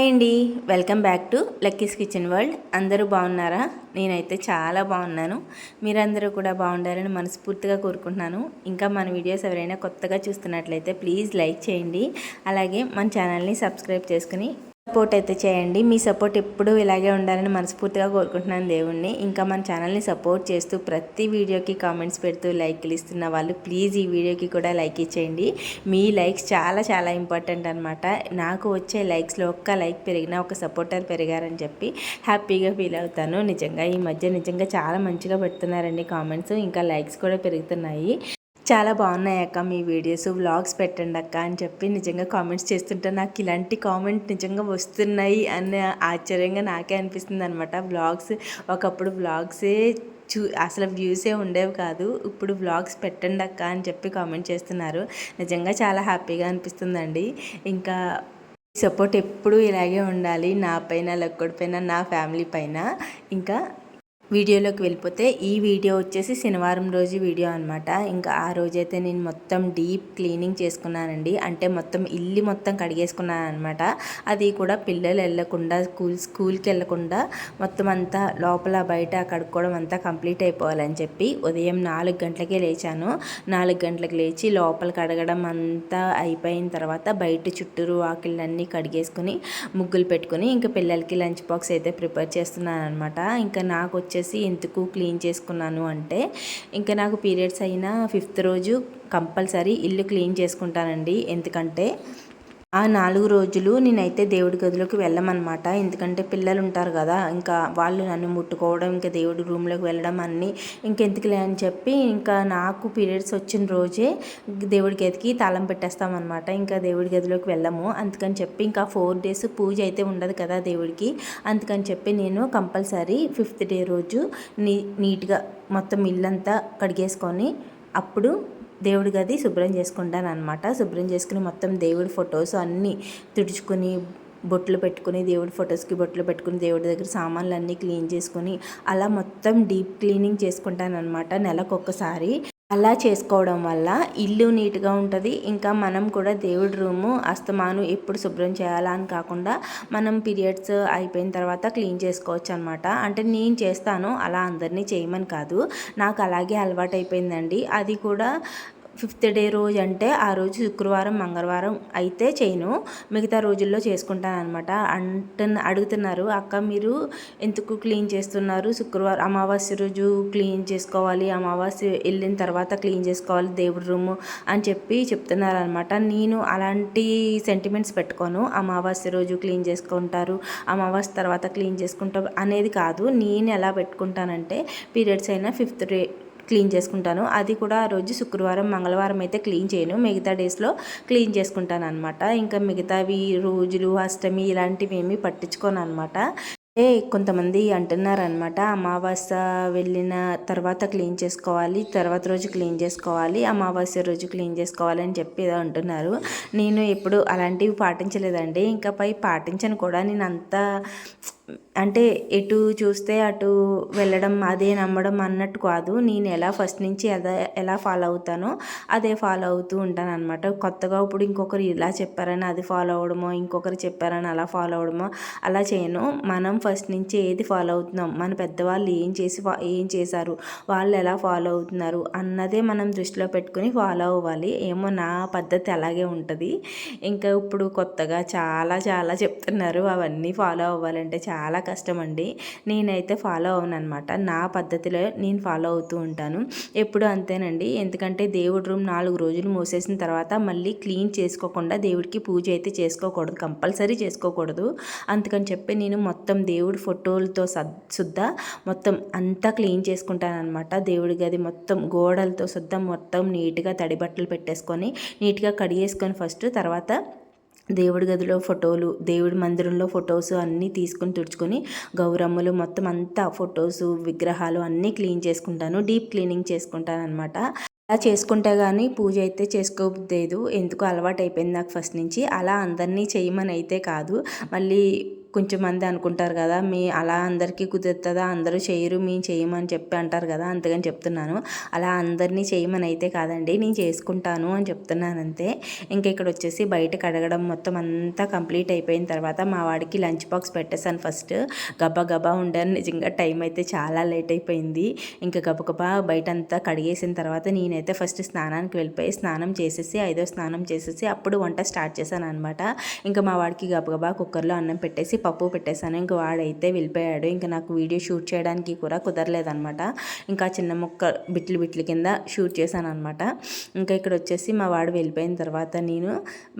Hi అండి welcome back to Lucky's kitchen world. అందరూ బాగున్నారా? నేనైతే చాలా బాగున్నాను. మీరందరూ కూడా బాగుండాలని మనస్ఫూర్తిగా కోరుకుంటున్నాను. ఇంకా మన వీడియోస్ ఎవరైనా కొత్తగా చూస్తున్నట్లయితే ప్లీజ్ లైక్ చేయండి. అలాగే మన ఛానల్ని సబ్స్క్రైబ్ చేసుకుని సపోర్ట్ అయితే చేయండి. మీ సపోర్ట్ ఎప్పుడూ ఇలాగే ఉండాలని మనస్ఫూర్తిగా కోరుకుంటున్నాను దేవుణ్ణి. ఇంకా మన ఛానల్ని సపోర్ట్ చేస్తూ ప్రతి వీడియోకి కామెంట్స్ పెడుతూ లైక్లు ఇస్తున్న వాళ్ళు ప్లీజ్ ఈ వీడియోకి కూడా లైక్ ఇచ్చేయండి. మీ లైక్స్ చాలా చాలా ఇంపార్టెంట్ అనమాట నాకు వచ్చే లైక్స్లో ఒక్క లైక్ పెరిగినా ఒక సపోర్టర్ పెరిగారని చెప్పి హ్యాపీగా ఫీల్ అవుతాను. నిజంగా ఈ మధ్య నిజంగా చాలా మంచిగా పెడుతున్నారండి కామెంట్స్. ఇంకా లైక్స్ కూడా పెరుగుతున్నాయి. చాలా బాగున్నాయి అక్క. మీ వీడియోస్ వ్లాగ్స్ పెట్టండి అక్క అని చెప్పి నిజంగా కామెంట్స్ చేస్తుంటే నాకు ఇలాంటి కామెంట్ నిజంగా వస్తున్నాయి అనే ఆశ్చర్యంగా నాకే అనిపిస్తుంది అనమాట వ్లాగ్స్ ఒకప్పుడు వ్లాగ్సే చూ అసలు వ్యూసే ఉండేవి కాదు. ఇప్పుడు వ్లాగ్స్ పెట్టండి అక్క అని చెప్పి కామెంట్ చేస్తున్నారు. నిజంగా చాలా హ్యాపీగా అనిపిస్తుందండి. ఇంకా సపోర్ట్ ఎప్పుడూ ఇలాగే ఉండాలి. నా పైన లక్కడి పైన నా ఫ్యామిలీ పైన. ఇంకా వీడియోలోకి వెళ్ళిపోతే ఈ వీడియో వచ్చేసి శనివారం రోజు వీడియో అనమాట ఇంకా ఆ రోజైతే నేను మొత్తం డీప్ క్లీనింగ్ చేసుకున్నానండి. అంటే మొత్తం ఇల్లు మొత్తం కడిగేసుకున్నాను అనమాట అది కూడా పిల్లలు వెళ్ళకుండా స్కూల్ స్కూల్కి వెళ్ళకుండా మొత్తం అంతా లోపల బయట కడుక్కోవడం అంతా కంప్లీట్ అయిపోవాలని చెప్పి ఉదయం నాలుగు గంటలకే లేచాను. నాలుగు గంటలకు లేచి లోపల కడగడం అంతా అయిపోయిన తర్వాత బయట చుట్టూరు వాకిళ్ళన్నీ కడిగేసుకుని ముగ్గులు పెట్టుకుని ఇంకా పిల్లలకి లంచ్ బాక్స్ అయితే ప్రిపేర్ చేస్తున్నాను అనమాట ఇంకా నాకు వచ్చే వచ్చేసి ఎందుకు క్లీన్ చేసుకున్నాను అంటే ఇంకా నాకు పీరియడ్స్ అయిన ఫిఫ్త్ రోజు కంపల్సరీ ఇల్లు క్లీన్ చేసుకుంటానండి. ఎందుకంటే ఆ నాలుగు రోజులు నేనైతే దేవుడి గదిలోకి వెళ్ళమన్నమాట. ఎందుకంటే పిల్లలు ఉంటారు కదా ఇంకా వాళ్ళు నన్ను ముట్టుకోవడం ఇంకా దేవుడి రూమ్లోకి వెళ్ళడం అన్నీ ఇంకెందుకులే అని చెప్పి ఇంకా నాకు పీరియడ్స్ వచ్చిన రోజే దేవుడి గదికి తాళం పెట్టేస్తామన్నమాట. ఇంకా దేవుడి గదిలోకి వెళ్ళము. అందుకని చెప్పి ఇంకా ఫోర్ డేస్ పూజ అయితే ఉండదు కదా దేవుడికి. అందుకని చెప్పి నేను కంపల్సరీ ఫిఫ్త్ డే రోజు నీ నీట్గా మొత్తం ఇల్లంతా కడిగేసుకొని అప్పుడు దేవుడి గది శుభ్రం చేసుకుంటాను అనమాట శుభ్రం చేసుకుని మొత్తం దేవుడి ఫొటోస్ అన్నీ తుడుచుకొని బొట్లు పెట్టుకుని దేవుడి ఫొటోస్కి బొట్లు పెట్టుకుని దేవుడి దగ్గర సామాన్లు అన్నీ క్లీన్ చేసుకొని అలా మొత్తం డీప్ క్లీనింగ్ చేసుకుంటాను అనమాట నెలకొకసారి అలా చేసుకోవడం వల్ల ఇల్లు నీట్గా ఉంటుంది. ఇంకా మనం కూడా దేవుడి రూము అస్తమాను ఎప్పుడు శుభ్రం చేయాలా అని కాకుండా మనం పీరియడ్స్ అయిపోయిన తర్వాత క్లీన్ చేసుకోవచ్చు అనమాట అంటే నేను చేస్తాను అలా అందరినీ చేయమని కాదు. నాకు అలాగే అలవాటు అయిపోయిందండి అది కూడా ఫిఫ్త్ డే రోజు అంటే ఆ రోజు శుక్రవారం మంగళవారం అయితే చేయను. మిగతా రోజుల్లో చేసుకుంటాను అనమాట అంటున్న అడుగుతున్నారు అక్క మీరు ఎందుకు క్లీన్ చేస్తున్నారు? శుక్రవారం అమావాస్య రోజు క్లీన్ చేసుకోవాలి. అమావాస్య వెళ్ళిన తర్వాత క్లీన్ చేసుకోవాలి దేవుడి రూము అని చెప్పి చెప్తున్నారు అనమాట నేను అలాంటి సెంటిమెంట్స్ పెట్టుకోను. అమావాస్య రోజు క్లీన్ చేసుకుంటారు అమావాస్య తర్వాత క్లీన్ చేసుకుంటారు అనేది కాదు. నేను ఎలా పెట్టుకుంటానంటే పీరియడ్స్ అయినా ఫిఫ్త్ డే క్లీన్ చేసుకుంటాను. అది కూడా ఆ రోజు శుక్రవారం మంగళవారం అయితే క్లీన్ చేయను. మిగతా డేస్లో క్లీన్ చేసుకుంటాను అనమాట ఇంకా మిగతావి రోజులు అష్టమి ఇలాంటివి ఏమీ పట్టించుకోను అనమాట ఏ కొంతమంది అంటున్నారనమాట అమావాస్య వెళ్ళిన తర్వాత క్లీన్ చేసుకోవాలి తర్వాత రోజు క్లీన్ చేసుకోవాలి అమావాస్య రోజు క్లీన్ చేసుకోవాలి అని చెప్పి అంటున్నారు. నేను ఎప్పుడు అలాంటివి పాటించలేదండి. ఇంకా పై పాటించను కూడా. నేను అంతా అంటే ఎటు చూస్తే అటు వెళ్ళడం అదే నమ్మడం అన్నట్టు కాదు. నేను ఎలా ఫస్ట్ నుంచి అదే ఎలా ఫాలో అవుతానో అదే ఫాలో అవుతూ ఉంటాను అనమాట కొత్తగా ఇప్పుడు ఇంకొకరు ఇలా చెప్పారని అది ఫాలో అవడమో ఇంకొకరు చెప్పారని అలా ఫాలో అవడమో అలా చేయను. మనం ఫస్ట్ నుంచి ఏది ఫాలో అవుతున్నాం? మన పెద్దవాళ్ళు ఏం చేసి ఏం చేశారు? వాళ్ళు ఎలా ఫాలో అవుతున్నారు? అన్నదే మనం దృష్టిలో పెట్టుకుని ఫాలో అవ్వాలి. ఏమో నా పద్ధతి అలాగే ఉంటుంది. ఇంకా ఇప్పుడు కొత్తగా చాలా చాలా చెప్తున్నారు. అవన్నీ ఫాలో అవ్వాలంటే చాలా కష్టం అండి నేనైతే ఫాలో అవును అనమాట నా పద్ధతిలో నేను ఫాలో అవుతూ ఉంటాను. ఎప్పుడు అంతేనండి. ఎందుకంటే దేవుడి రూమ్ నాలుగు రోజులు మూసేసిన తర్వాత మళ్ళీ క్లీన్ చేసుకోకుండా దేవుడికి పూజ అయితే చేసుకోకూడదు. కంపల్సరీ చేసుకోకూడదు. అందుకని చెప్పి నేను మొత్తం దేవుడి ఫోటోలతో సుద్దా మొత్తం అంతా క్లీన్ చేసుకుంటాను అనమాట దేవుడి గది మొత్తం గోడలతో సుద్దా మొత్తం నీట్గా తడి బట్టలు పెట్టేసుకొని నీట్గా కడిగేసుకొని ఫస్ట్ తర్వాత దేవుడి గదిలో ఫోటోలు దేవుడి మందిరంలో ఫొటోస్ అన్నీ తీసుకుని తుడుచుకొని గౌరమ్మలు మొత్తం అంతా ఫొటోస్ విగ్రహాలు అన్నీ క్లీన్ చేసుకుంటాను. డీప్ క్లీనింగ్ చేసుకుంటాను అనమాట అలా చేసుకుంటే కానీ పూజ అయితే చేసుకోలేదు ఎందుకు అలవాటు అయిపోయింది నాకు ఫస్ట్ నుంచి. అలా అందరినీ చేయమని అయితే కాదు. మళ్ళీ కొంచెం మంది అనుకుంటారు కదా మీ అలా అందరికీ కుదురుతుందా అందరూ చేయరు మేము చేయమని చెప్పి అంటారు కదా అందుకని చెప్తున్నాను. అలా అందరినీ చేయమని అయితే కాదండి నేను చేసుకుంటాను అని చెప్తున్నాను అంతే ఇంకా ఇక్కడ వచ్చేసి బయట కడగడం మొత్తం అంతా కంప్లీట్ అయిపోయిన తర్వాత మా వాడికి లంచ్ బాక్స్ పెట్టేశాను ఫస్ట్. గబా గబా ఉండాను నిజంగా టైం అయితే చాలా లేట్ అయిపోయింది. ఇంకా గబగబా బయట అంతా కడిగేసిన తర్వాత నేనైతే ఫస్ట్ స్నానానికి వెళ్ళిపోయి స్నానం చేసేసి ఐదో స్నానం చేసేసి అప్పుడు వంట స్టార్ట్ చేశాను అనమాట ఇంకా మా వాడికి గబగబా కుక్కర్లో అన్నం పెట్టేసి పప్పు పెట్టేశాను. ఇంక వాడైతే వెళ్ళిపోయాడు. ఇంకా నాకు వీడియో షూట్ చేయడానికి కూడా కుదరలేదనమాట ఇంకా చిన్న ముక్క బిట్లు బిట్లు కింద షూట్ చేశాను అనమాట ఇంకా ఇక్కడ వచ్చేసి మా వాడు వెళ్ళిపోయిన తర్వాత నేను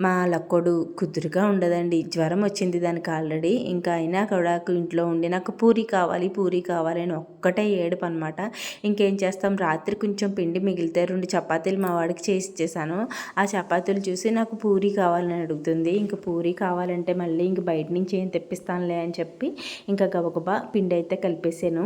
మా లక్కోడు కుదురుగా ఉండదండి. జ్వరం వచ్చింది దానికి ఆల్రెడీ. ఇంకా అయినా కూడా ఇంట్లో ఉండి నాకు పూరి కావాలి పూరి కావాలి అని ఒక్కటే ఏడుపు అనమాట ఇంకేం చేస్తాం? రాత్రి కొంచెం పిండి మిగిలితే రెండు చపాతీలు మా వాడికి చేసి ఇచ్చేసాను ఆ చపాతీలు చూసి నాకు పూరి కావాలని అడుగుతుంది. ఇంకా పూరి కావాలంటే మళ్ళీ ఇంక బయట నుంచి ఏం తెప్పిస్తానులే అని చెప్పి ఇంకా గబగబా పిండి అయితే కలిపేసాను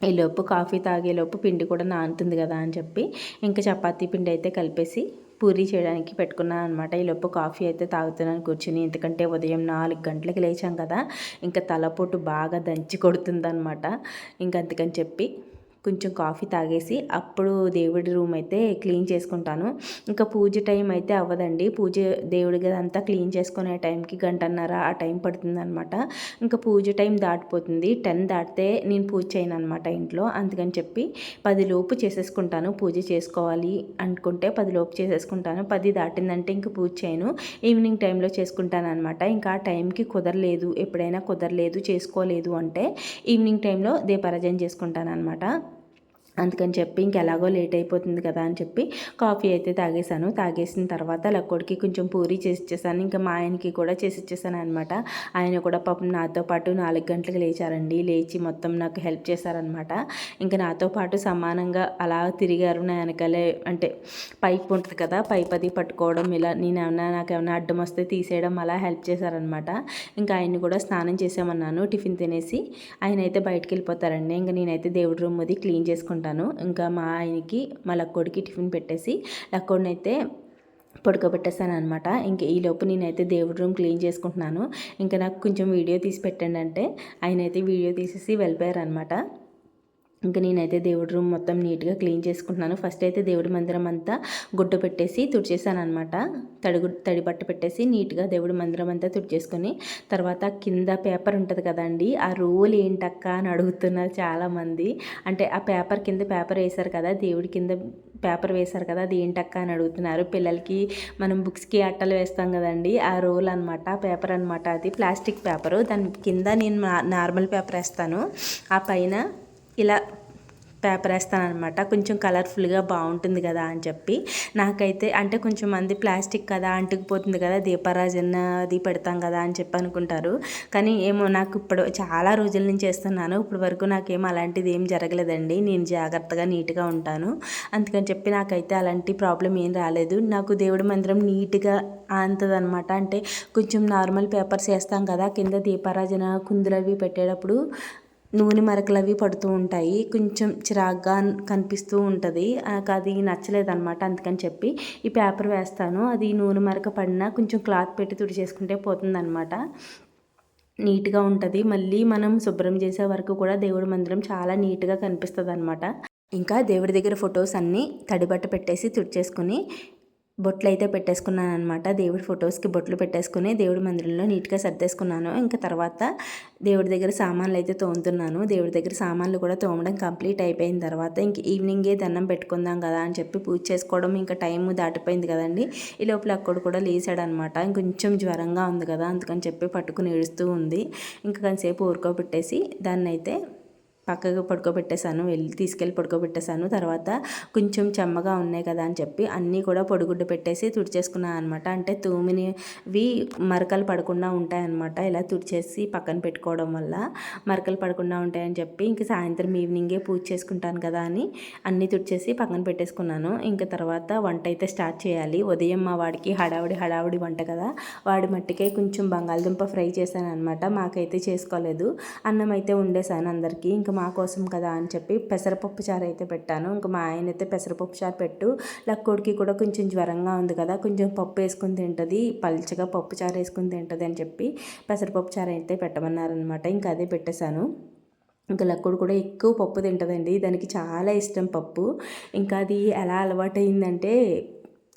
ఈలోపు కాఫీ తాగేలోపు పిండి కూడా నానుతుంది కదా అని చెప్పి ఇంకా చపాతీ పిండి అయితే కలిపేసి పూరి చేయడానికి పెట్టుకున్నాను అనమాట ఈలోపు కాఫీ అయితే తాగుతున్నాను కూర్చుని. ఎందుకంటే ఉదయం నాలుగు గంటలకు లేచాం కదా ఇంకా తలపోటు బాగా దంచి కొడుతుంది అనమాట ఇంకా అందుకని చెప్పి కొంచెం కాఫీ తాగేసి అప్పుడు దేవుడి రూమ్ అయితే క్లీన్ చేసుకుంటాను. ఇంకా పూజ టైం అయితే అవ్వదండి. పూజ దేవుడి అంతా క్లీన్ చేసుకునే టైంకి గంటన్నర ఆ టైం పడుతుంది అనమాట ఇంకా పూజ టైం దాటిపోతుంది. టెన్ దాటితే నేను పూజ చేయను అనమాట ఇంట్లో. అందుకని చెప్పి పది లోపు చేసేసుకుంటాను. పూజ చేసుకోవాలి అనుకుంటే పది లోపు చేసేసుకుంటాను. పది దాటిందంటే ఇంక పూజ చేయను. ఈవినింగ్ టైంలో చేసుకుంటాను అనమాట ఇంకా ఆ టైంకి కుదరలేదు. ఎప్పుడైనా కుదరలేదు చేసుకోలేదు అంటే ఈవినింగ్ టైంలో దీపారాజన చేసుకుంటాను అనమాట అందుకని చెప్పి ఇంకెలాగో లేట్ అయిపోతుంది కదా అని చెప్పి కాఫీ అయితే తాగేశాను. తాగేసిన తర్వాత లక్కోడికి కొంచెం పూరి చేసి ఇచ్చేసాను ఇంకా మా ఆయనకి కూడా చేసి ఇచ్చేసాను అనమాట ఆయన కూడా పాపం నాతో పాటు నాలుగు గంటలకు లేచారండి. లేచి మొత్తం నాకు హెల్ప్ చేశారనమాట ఇంకా నాతో పాటు సమానంగా అలా తిరిగారు నా వెనకాలే. అంటే పైప్ ఉంటుంది కదా పైప్ అది పట్టుకోవడం ఇలా నేను ఏమన్నా నాకు ఏమైనా అడ్డం వస్తే తీసేయడం అలా హెల్ప్ చేశారనమాట ఇంకా ఆయన్ని కూడా స్నానం చేసామన్నాను టిఫిన్ తినేసి. ఆయన అయితే బయటకు వెళ్ళిపోతారండి. ఇంకా నేనైతే దేవుడి రూమ్ అది క్లీన్ చేసుకుంటాను. ఉంటాను ఇంకా మా ఆయనకి మా లక్కోడికి టిఫిన్ పెట్టేసి లక్కోడిని అయితే పడుకోబెట్టేస్తాను అనమాట ఇంక ఈలోపు నేనైతే దేవుడి రూమ్ క్లీన్ చేసుకుంటున్నాను. ఇంకా నాకు కొంచెం వీడియో తీసి పెట్టండి అంటే ఆయన అయితే వీడియో తీసేసి వెళ్ళిపోయారు అనమాట ఇంకా నేనైతే దేవుడి రూమ్ మొత్తం నీట్గా క్లీన్ చేసుకుంటున్నాను. ఫస్ట్ అయితే దేవుడి మందిరం అంతా గుడ్డ పెట్టేసి తుడిచేసాను అనమాట తడిగు తడి బట్ట పెట్టేసి నీట్గా దేవుడి మందిరం అంతా తుడిచేసుకొని తర్వాత కింద పేపర్ ఉంటుంది కదండి ఆ రోల్ ఏంటక్క అని అడుగుతున్నారు చాలామంది. అంటే ఆ పేపర్ కింద పేపర్ వేశారు కదా దేవుడి కింద పేపర్ వేశారు కదా అది ఏంటక్క అని అడుగుతున్నారు. పిల్లలకి మనం బుక్స్కి అట్టలు వేస్తాం కదండి ఆ రోల్ అనమాట పేపర్ అనమాట అది ప్లాస్టిక్ పేపరు. దాని కింద నేను నార్మల్ పేపర్ వేస్తాను. ఆ పైన ఇలా పేపర్ వేస్తాను అనమాట కొంచెం కలర్ఫుల్గా బాగుంటుంది కదా అని చెప్పి. నాకైతే అంటే కొంచెం మంది ప్లాస్టిక్ కదా అంటుకుపోతుంది కదా దీపారాజన అది పెడతాం కదా అని చెప్పి అనుకుంటారు. కానీ ఏమో నాకు ఇప్పుడు చాలా రోజుల నుంచి చేస్తున్నాను ఇప్పుడు వరకు నాకేమో అలాంటిది ఏం జరగలేదండి. నేను జాగ్రత్తగా నీట్గా ఉంటాను. అందుకని చెప్పి నాకైతే అలాంటి ప్రాబ్లం ఏం రాలేదు. నాకు దేవుడి మందిరం నీట్గా అంతదనమాట అంటే కొంచెం నార్మల్ పేపర్స్ వేస్తాం కదా కింద దీపారాజన కుందులవి పెట్టేటప్పుడు నూనె మరకలు అవి పడుతూ ఉంటాయి. కొంచెం చిరాగ్గా కనిపిస్తూ ఉంటుంది. నాకు అది నచ్చలేదన్నమాట. అందుకని చెప్పి ఈ పేపర్ వేస్తాను. అది నూనె మరక పడినా కొంచెం క్లాత్ పెట్టి తుడి చేసుకుంటే పోతుందన్నమాట. నీట్గా ఉంటుంది. మళ్ళీ మనం శుభ్రం చేసే వరకు కూడా దేవుడి మందిరం చాలా నీట్గా కనిపిస్తుంది అనమాట ఇంకా దేవుడి దగ్గర ఫొటోస్ అన్నీ తడిబట్ట పెట్టేసి తుడిచేసుకుని బొట్లు అయితే పెట్టేసుకున్నాను అనమాట దేవుడి ఫొటోస్కి బొట్లు పెట్టేసుకుని దేవుడి మందిరంలో నీట్గా సర్దేసుకున్నాను. ఇంకా తర్వాత దేవుడి దగ్గర సామాన్లు అయితే తోముతున్నాను. దేవుడి దగ్గర సామాన్లు కూడా తోమడం కంప్లీట్ అయిపోయిన తర్వాత ఇంక ఈవినింగే దండం పెట్టుకుందాం కదా అని చెప్పి పూజ చేసుకోవడం ఇంకా టైం దాటిపోయింది కదండి. ఈ లోపల అక్కడ కూడా లేచాడనమాట ఇంకొంచెం జ్వరంగా ఉంది కదా అందుకని చెప్పి పట్టుకుని ఏడుస్తూ ఉంది. ఇంకా కొంతసేపు ఊరుకోబెట్టేసి దాన్ని అయితే పక్కకు పడుకోబెట్టేశాను వెళ్ళి తీసుకెళ్ళి పడుకోబెట్టేశాను. తర్వాత కొంచెం చెమ్మగా ఉన్నాయి కదా అని చెప్పి అన్నీ కూడా పొడిగుడ్డు పెట్టేసి తుడిచేసుకున్నాను అనమాట అంటే తూమినివి మరకలు పడకుండా ఉంటాయన్నమాట. ఇలా తుడిచేసి పక్కన పెట్టుకోవడం వల్ల మరకలు పడకుండా ఉంటాయని చెప్పి ఇంక సాయంత్రం ఈవినింగే పూజ చేసుకుంటాను కదా అని అన్నీ తుడిచేసి పక్కన పెట్టేసుకున్నాను. ఇంకా తర్వాత వంట అయితే స్టార్ట్ చేయాలి. ఉదయం మా వాడికి హడావుడి హడావుడి వంట కదా. వాడి మట్టికే కొంచెం బంగాళదుంప ఫ్రై చేశాను అనమాట మాకైతే చేసుకోలేదు. అన్నం అయితే ఉండేసాను అందరికీ. ఇంకా మా కోసం కదా అని చెప్పి పెసరపప్పు చారు అయితే పెట్టాను. ఇంకా మా ఆయన అయితే పెసరపప్పు చారు పెట్టు. లక్కోడికి కూడా కొంచెం జ్వరంగా ఉంది కదా కొంచెం పప్పు వేసుకుని తింటుంది పల్చగా పప్పు చారు వేసుకుని తింటుంది అని చెప్పి పెసరపప్పు చారు అయితే పెట్టమన్నారనమాట ఇంకా అదే పెట్టేశాను. ఇంకా లక్కుడు కూడా ఎక్కువ పప్పు తింటుందండి. దానికి చాలా ఇష్టం పప్పు. ఇంకా అది ఎలా అలవాటైందంటే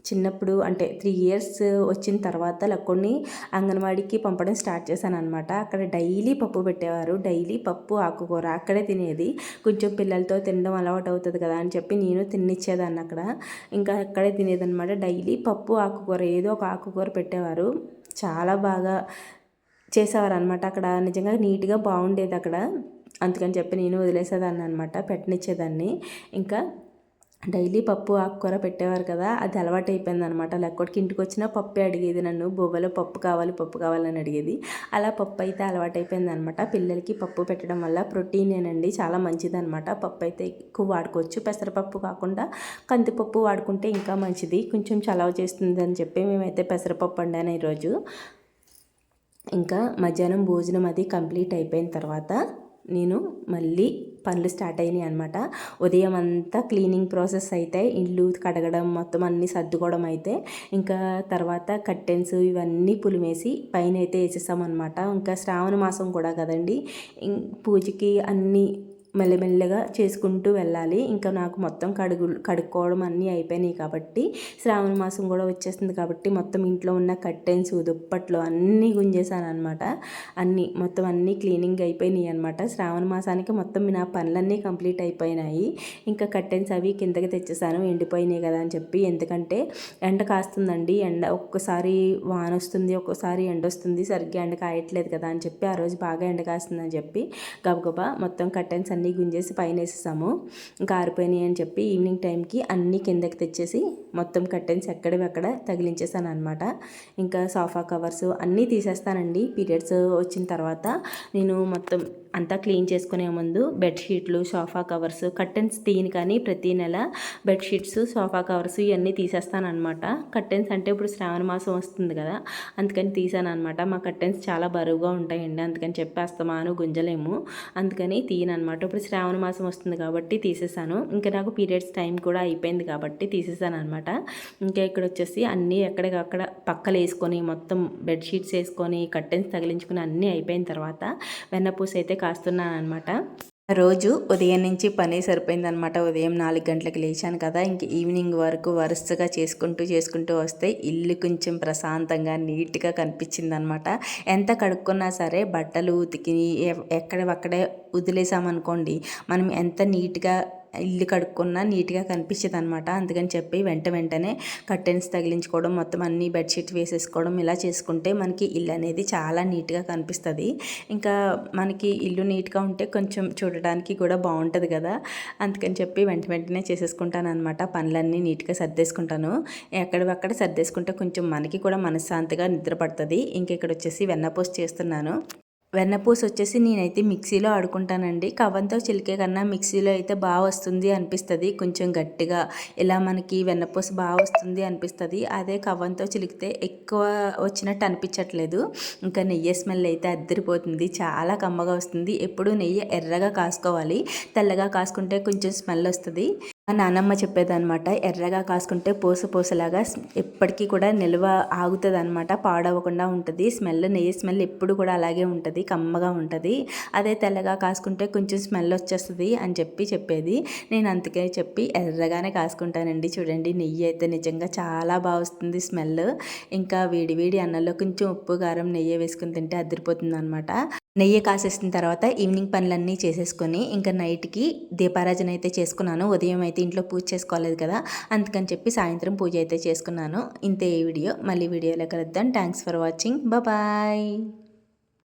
చిన్నప్పుడు అంటే త్రీ ఇయర్స్ వచ్చిన తర్వాత లక్కుడిని అంగన్వాడీకి పంపడం స్టార్ట్ చేశాను అనమాట అక్కడ డైలీ పప్పు పెట్టేవారు. డైలీ పప్పు ఆకుకూర అక్కడే తినేది. కొంచెం పిల్లలతో తినడం అలవాటు అవుతుంది కదా అని చెప్పి నేను తినిచ్చేదాన్ని అక్కడ. ఇంకా అక్కడే తినేదన్నమాట. డైలీ పప్పు ఆకుకూర ఏదో ఒక ఆకుకూర పెట్టేవారు. చాలా బాగా చేసేవారు అనమాట అక్కడ నిజంగా నీట్గా బాగుండేది అక్కడ. అందుకని చెప్పి నేను వదిలేసేదాన్ని అనమాట పెట్టనిచ్చేదాన్ని. ఇంకా డైలీ పప్పు ఆకుకూర పెట్టేవారు కదా అది అలవాటు అయిపోయింది అనమాట లెక్కొడికి ఇంటికి వచ్చినా పప్పే అడిగేది నన్ను. బొవ్వలో పప్పు కావాలి పప్పు కావాలని అడిగేది. అలా పప్పు అయితే అలవాటు అయిపోయింది అనమాట పిల్లలకి పప్పు పెట్టడం వల్ల ప్రోటీనేనండి చాలా మంచిది అనమాట పప్పు అయితే ఎక్కువ వాడుకోవచ్చు. పెసరపప్పు కాకుండా కందిపప్పు వాడుకుంటే ఇంకా మంచిది. కొంచెం చలవ చేస్తుంది అని చెప్పి మేమైతే పెసరపప్పు వండాను ఈరోజు. ఇంకా మధ్యాహ్నం భోజనం అది కంప్లీట్ అయిపోయిన తర్వాత నేను మళ్ళీ పనులు స్టార్ట్ అయినాయి అనమాట ఉదయం అంతా క్లీనింగ్ ప్రాసెస్ అయితే ఇల్లు కడగడం మొత్తం అన్నీ సర్దుకోవడం అయితే ఇంకా తర్వాత కట్టెన్స్ ఇవన్నీ పులిమేసి పైన అయితే వేసేసామన్నమాట. ఇంకా శ్రావణ మాసం కూడా కదండి. పూజకి అన్నీ మెల్లమెల్లగా చేసుకుంటూ వెళ్ళాలి. ఇంకా నాకు మొత్తం కడుగు కడుక్కోవడం అన్నీ అయిపోయినాయి కాబట్టి శ్రావణ మాసం కూడా వచ్చేస్తుంది కాబట్టి మొత్తం ఇంట్లో ఉన్న కట్టెన్స్ దుప్పట్లు అన్నీ గుంజేసాను అనమాట అన్నీ మొత్తం అన్నీ క్లీనింగ్ అయిపోయినాయి అనమాట శ్రావణ మాసానికి మొత్తం నా పనులన్నీ కంప్లీట్ అయిపోయినాయి. ఇంకా కట్టెన్స్ అవి కిందకి తెచ్చేసాను ఎండిపోయినాయి కదా అని చెప్పి ఎందుకంటే ఎండ కాస్తుందండి. ఎండ ఒక్కసారి వాన వస్తుంది ఒక్కసారి ఎండ వస్తుంది. సరిగ్గా ఎండ కాయట్లేదు కదా అని చెప్పి ఆ రోజు బాగా ఎండ కాస్తుందని చెప్పి గబగబా మొత్తం కట్టెన్స్ అన్నీ గుంజేసి పైన వేసేసాము ఇంకా ఆరిపోయినాయి అని చెప్పి ఈవినింగ్ టైంకి అన్నీ కిందకి తెచ్చేసి మొత్తం కట్టెన్స్ ఎక్కడవి తగిలించేసాను అనమాట ఇంకా సోఫా కవర్స్ అన్నీ తీసేస్తానండి. పీరియడ్స్ వచ్చిన తర్వాత నేను మొత్తం అంతా క్లీన్ చేసుకునే ముందు బెడ్షీట్లు సోఫా కవర్స్ కర్టెన్స్ తీయని కానీ ప్రతి నెల బెడ్షీట్స్ సోఫా కవర్స్ ఇవన్నీ తీసేస్తానమాట కర్టెన్స్ అంటే ఇప్పుడు శ్రావణ మాసం వస్తుంది కదా అందుకని తీసాను అనమాట మా కర్టెన్స్ చాలా బరువుగా ఉంటాయండి అందుకని చెప్పేస్తామాను గుంజలేము. అందుకని తీయను అనమాట ఇప్పుడు శ్రావణ మాసం వస్తుంది కాబట్టి తీసేసాను. ఇంకా నాకు పీరియడ్స్ టైం కూడా అయిపోయింది కాబట్టి తీసేసాను అనమాట ఇంకా ఇక్కడ వచ్చేసి అన్నీ ఎక్కడికక్కడ పక్కలు వేసుకొని మొత్తం బెడ్షీట్స్ వేసుకొని కర్టెన్స్ తగిలించుకుని అన్నీ అయిపోయిన తర్వాత వెన్నపూస అయితే కాస్తున్నాను అనమాట రోజు ఉదయం నుంచి పని సరిపోయిందనమాట ఉదయం నాలుగు గంటలకు లేచాను కదా ఇంక ఈవినింగ్ వరకు వరుసగా చేసుకుంటూ చేసుకుంటూ వస్తే ఇల్లు కొంచెం ప్రశాంతంగా నీట్గా కనిపించింది అనమాట ఎంత కడుక్కున్నా సరే బట్టలు ఉతికి ఎక్కడవక్కడే వదిలేసామనుకోండి మనం ఎంత నీట్గా ఇల్లు కడుక్కున్నా నీట్గా కనిపించేది అనమాట అందుకని చెప్పి వెంట వెంటనే కర్టెన్స్ తగిలించుకోవడం మొత్తం అన్ని బెడ్షీట్ వేసేసుకోవడం ఇలా చేసుకుంటే మనకి ఇల్లు అనేది చాలా నీట్గా కనిపిస్తుంది. ఇంకా మనకి ఇల్లు నీట్గా ఉంటే కొంచెం చూడడానికి కూడా బాగుంటుంది కదా. అందుకని చెప్పి వెంట వెంటనే చేసేసుకుంటాను అనమాట పనులన్నీ నీట్గా సర్దేసుకుంటాను. ఎక్కడక్కడ సర్దేసుకుంటే కొంచెం మనకి కూడా మనశ్శాంతిగా నిద్ర పడుతుంది ఇంక ఇక్కడ వచ్చేసి వెన్నపోస్ట్ చేస్తున్నాను. వెన్నపూస వచ్చేసి నేనైతే మిక్సీలో ఆడుకుంటానండి. కవ్వంతో చిలికే కన్నా మిక్సీలో అయితే బాగా వస్తుంది అనిపిస్తుంది. కొంచెం గట్టిగా ఇలా మనకి వెన్నపూస బాగా వస్తుంది అనిపిస్తుంది. అదే కవ్వంతో చిలికితే ఎక్కువ వచ్చినట్టు అనిపించట్లేదు. ఇంకా నెయ్యి స్మెల్ అయితే అద్దరిపోతుంది. చాలా కమ్మగా వస్తుంది. ఎప్పుడు నెయ్యి ఎర్రగా కాసుకోవాలి. తెల్లగా కాసుకుంటే కొంచెం స్మెల్ వస్తుంది. నానమ్మ చెప్పేదనమాట ఎర్రగా కాసుకుంటే పూస పూసలాగా ఎప్పటికీ కూడా నిల్వ ఆగుతుంది అనమాట పాడవకుండా ఉంటుంది. స్మెల్ నెయ్యి స్మెల్ ఎప్పుడు కూడా అలాగే ఉంటుంది కమ్మగా ఉంటుంది. అదే తెల్లగా కాసుకుంటే కొంచెం స్మెల్ వచ్చేస్తుంది అని చెప్పి చెప్పేది. నేను అందుకే చెప్పి ఎర్రగానే కాసుకుంటానండి. చూడండి నెయ్యి అయితే నిజంగా చాలా బాగా వస్తుంది స్మెల్. ఇంకా వేడి వేడి అన్నంలో కొంచెం ఉప్పు కారం నెయ్యి వేసుకుని తింటే అదిరిపోతుంది అనమాట నెయ్యి కాసేసిన తర్వాత ఈవినింగ్ పనులన్నీ చేసేసుకొని ఇంకా నైట్కి దీపారాజన అయితే చేసుకున్నాను. ఉదయం అయితే ఇంట్లో పూజ చేసుకోలేదు కదా అందుకని చెప్పి సాయంత్రం పూజ అయితే చేసుకున్నాను. ఇంతే ఈ వీడియో. మళ్ళీ వీడియోలో కలుద్దాం. Thanks for watching bye